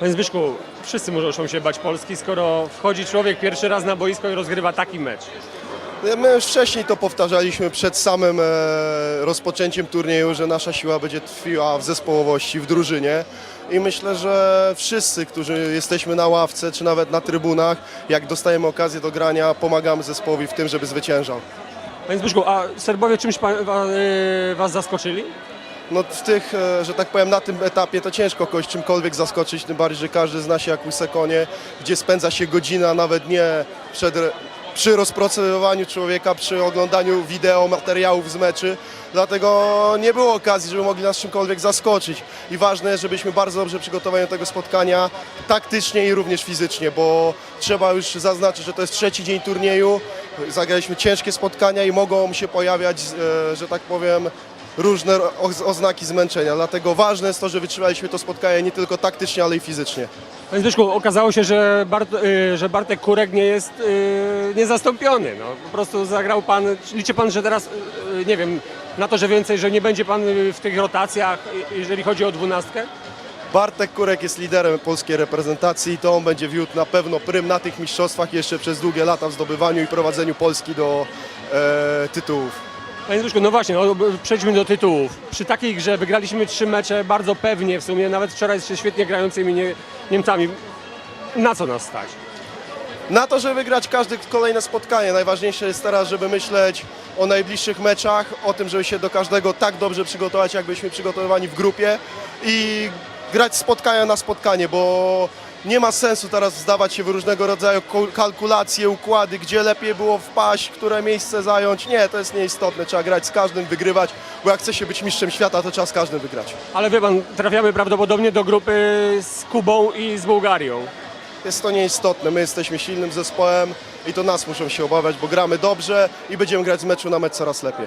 Panie Zbyszku, wszyscy muszą się bać Polski, skoro wchodzi człowiek pierwszy raz na boisko i rozgrywa taki mecz. My już wcześniej to powtarzaliśmy przed samym e, rozpoczęciem turnieju, że nasza siła będzie tkwiła w zespołowości, w drużynie. I myślę, że wszyscy, którzy jesteśmy na ławce czy nawet na trybunach, jak dostajemy okazję do grania, pomagamy zespołowi w tym, żeby zwyciężał. Panie Zbyszku, a Serbowie czymś pa, y, was zaskoczyli? No w tych, e, że tak powiem, na tym etapie to ciężko kogoś czymkolwiek zaskoczyć, tym bardziej, że każdy zna się jak łyse gdzie spędza się godzina, nawet nie przed, przy rozpracowywaniu człowieka, przy oglądaniu wideo, materiałów z meczy. Dlatego nie było okazji, żeby mogli nas czymkolwiek zaskoczyć. I ważne jest, żebyśmy bardzo dobrze przygotowani do tego spotkania taktycznie i również fizycznie, bo trzeba już zaznaczyć, że to jest trzeci dzień turnieju. Zagraliśmy ciężkie spotkania i mogą się pojawiać, e, że tak powiem, różne oz- oznaki zmęczenia. Dlatego ważne jest to, że wytrzymaliśmy to spotkanie nie tylko taktycznie, ale i fizycznie. Panie Zbyszku, okazało się, że, Bart, y, że Bartek Kurek nie jest y, niezastąpiony. No, po prostu zagrał pan, liczy pan, że teraz, y, nie wiem, na to, że więcej, że nie będzie pan w tych rotacjach, jeżeli chodzi o dwunastkę? Bartek Kurek jest liderem polskiej reprezentacji i to on będzie wiódł na pewno prym na tych mistrzostwach jeszcze przez długie lata w zdobywaniu i prowadzeniu Polski do e, tytułów. Panie Zbyszku, no właśnie, no, przejdźmy do tytułów. Przy takiej grze wygraliśmy trzy mecze bardzo pewnie, w sumie nawet wczoraj z świetnie grającymi nie, Niemcami. Na co nas stać? Na to, żeby wygrać każde kolejne spotkanie, najważniejsze jest teraz, żeby myśleć o najbliższych meczach, o tym, żeby się do każdego tak dobrze przygotować, jak byliśmy przygotowywani w grupie i grać spotkania na spotkanie, bo nie ma sensu teraz wdawać się w różnego rodzaju kul- kalkulacje, układy, gdzie lepiej było wpaść, które miejsce zająć. Nie, to jest nieistotne, trzeba grać z każdym, wygrywać, bo jak chce się być mistrzem świata, to trzeba z każdym wygrać. Ale wie pan, trafiamy prawdopodobnie do grupy z Kubą i z Bułgarią. Jest to nieistotne, my jesteśmy silnym zespołem i to nas muszą się obawiać, bo gramy dobrze i będziemy grać z meczu na mecz coraz lepiej.